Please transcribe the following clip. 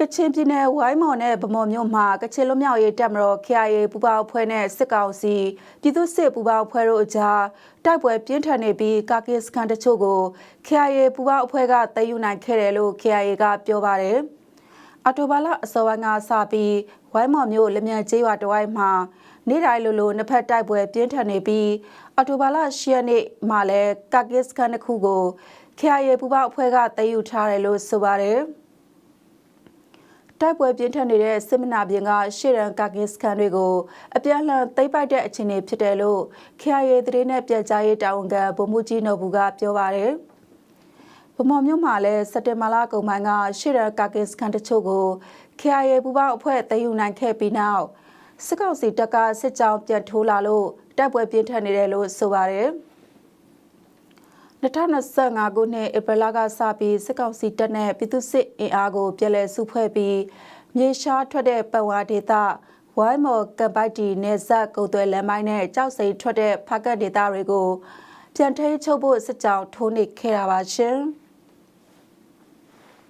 ကချင်ပြည်နယ်ဝိုင်းမော်နဲ့ဗမော်မြို့မှာကချင်လွတ်မြောက်ရေးတပ်မတော် KIA ပူပေါင်းအဖွဲ့နဲ့စစ်ကောင်စီပြည်သူ့စစ်ပူပေါင်းအဖွဲ့တို့အကြားတိုက်ပွဲပြင်းထန်နေပြီးကာကင်စကန်တချို့ကို KIA ပူပေါင်းအဖွဲ့ကတည်ယူနိုင်ခဲ့တယ်လို့ KIA ကပြောပါတယ်။အော်တိုဘာလအစောပိုင်းကစပြီးဝိုင်းမော်မြို့လက်မြန်ကျေးရွာတဝိုင်းမှာနေ့တိုင်းလိုလိုနှစ်ဖက်တိုက်ပွဲပြင်းထန်နေပြီးအော်တိုဘာလ10ရက်နေ့မှာလည်းကာကင်စကန်တစ်ခုကို KIA ပူပေါင်းအဖွဲ့ကတည်ယူထားတယ်လို့ဆိုပါတယ်။ တိုက်ပွဲပြင်းထန်နေတဲ့စစ်မနာပြင်ကရှေ့ရန်ကာကင်စကန်တွေကိုအပြန်အလှန်သိမ်းပိုက်တဲ့အခြေအနေဖြစ်တယ်လို့ KIA သတင်းနဲ့ပြန်ကြားရေးတာဝန်ခံဗိုလ်မှူးကြီးနော်ဘူးကပြောပါတယ်။ဗမော်မြို့မှာလည်းစက်တင်ဘာလကုန်ပိုင်းကရှေ့ရန်ကာကင်စကန်တချို့ကို KIA ပူပေါင်းအဖွဲ့သိမ်းယူနိုင်ခဲ့ပြီးနောက်စစ်ကောင်စီတပ်ကစစ်ကြောင်းပြန်ထိုးလာလို့တိုက်ပွဲပြင်းထန်နေတယ်လို့ဆိုပါတယ်။ 2025ခုနှစ်ဧပြီလကစပြီးစစ်ကောင်စီတပ်နဲ့ပြည်သူ့စစ်အင်အားကိုပြည်လဲစုဖွဲ့ပြီးမြေရှားထွက်တဲ့ပတ်ဝါဒေသဝိုင်းမော်ကပ်ပိုက်တီနေဆက်ကုတ်သွဲလမ်းပိုင်းနဲ့ကြောက်စိန်ထွက်တဲ့ဖားကတ်ဒေသတွေကိုပြန်ထိန်းချုပ်ဖို့စစ်ကြောင်းထိုးနေခဲ့တာပါရှင်။